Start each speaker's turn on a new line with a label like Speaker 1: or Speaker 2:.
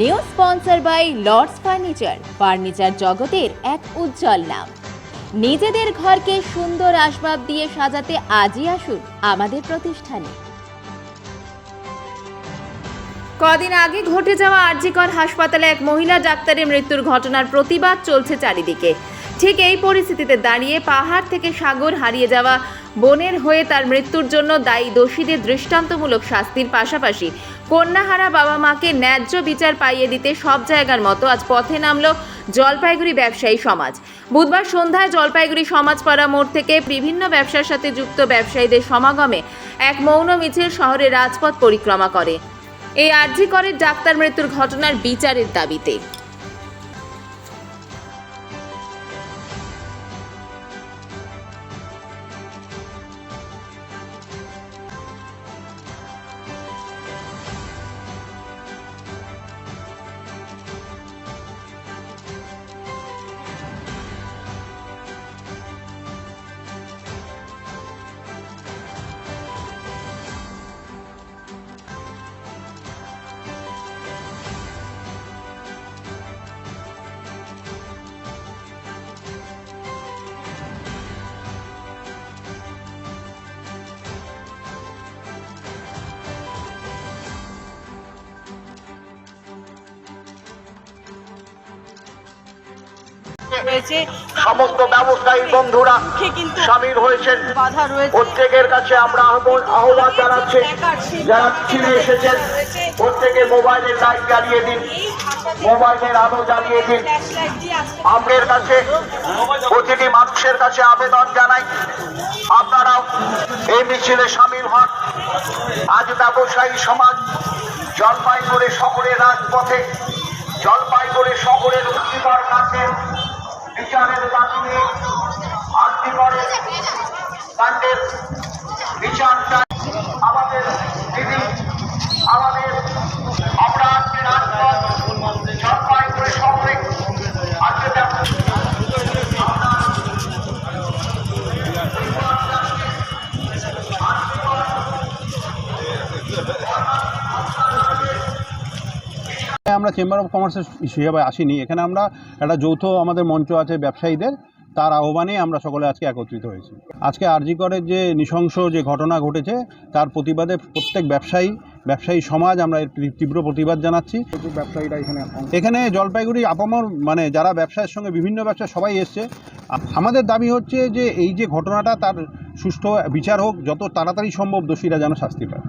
Speaker 1: New sponsor by Lords furniture furniture জগতের এক উজ্জ্বল নাম। নিজেদের ঘরকে সুন্দর আসবাব দিয়ে সাজাতে আজই আসুন আমাদের প্রতিষ্ঠানে। কদিন আগে ঘটে যাওয়া আরজিকর হাসপাতালে এক মহিলা ডাক্তারের মৃত্যুর ঘটনার প্রতিবাদ চলছে চারিদিকে। ঠিক এই পরিস্থিতিতে দাঁড়িয়ে পাহাড় থেকে সাগর হারিয়ে যাওয়া বোনের হয়ে তার মৃত্যুর জন্য দায়ী দোষীদের দৃষ্টান্তমূলক শাস্তির পাশাপাশি কন্যাহারা বাবা মাকে ন্যায্য বিচার পাইয়ে দিতে সব জায়গার মতো আজ পথে নামল জলপাইগুড়ি ব্যবসায়ী সমাজ। বুধবার সন্ধ্যায় জলপাইগুড়ি সমাজপাড়া মোড় থেকে বিভিন্ন ব্যবসার সাথে যুক্ত ব্যবসায়ীদের সমাগমে এক মৌন মিছিল শহরে রাজপথ পরিক্রমা করে। এই আর্জি করে ডাক্তার মৃত্যুর ঘটনার বিচারের দাবিতে।
Speaker 2: রয়েছে।
Speaker 3: সমস্ত ব্যবসায়ী বন্ধুরা
Speaker 2: কিন্তু
Speaker 3: সামিল হয়েছেন।
Speaker 2: বাধা রয়েছে।
Speaker 3: প্রত্যেকের কাছে আমরা আহ্বান জানাচ্ছি। যারা ছিনে এসেছেন প্রত্যেকে মোবাইলের লাইট জ্বালিয়ে দিন। মোবাইলের আলো জ্বালিয়ে দিন। আমাদের কাছে প্রতিটি মানুষের কাছে আবেদন জানাই। আপনারাও এই মিছিলে সামিল হন। আজ ব্যবসায়ী সমাজ জলপাইগুড়ি শহরের রাজপথে জলপাইগুড়ি শহরের উত্তিকর কাছে বিচারের দাবি নিয়ে আর্থিকরের কাণ্ডের বিচার চাই আমরা
Speaker 4: চেম্বার অফ কমার্সের হিসেবে আসিনি। এখানে আমরা একটা যৌথ আমাদের মঞ্চ আছে ব্যবসায়ীদের। তার আহ্বানে আমরা সকলে আজকে একত্রিত হয়েছি। আজকে আরজি করের যে নৃশংস যে ঘটনা ঘটেছে তার প্রতিবাদে প্রত্যেক ব্যবসায়ী ব্যবসায়ী সমাজ আমরা এর তীব্র প্রতিবাদ জানাচ্ছি। ব্যবসায়ীরা এখানে এখানে জলপাইগুড়ি আপামর মানে যারা ব্যবসায়ের সঙ্গে বিভিন্ন ব্যবসা সবাই এসছে। আমাদের দাবি হচ্ছে যে এই যে ঘটনাটা তার সুষ্ঠু বিচার হোক যত তাড়াতাড়ি সম্ভব দোষীরা যেন শাস্তি পায়।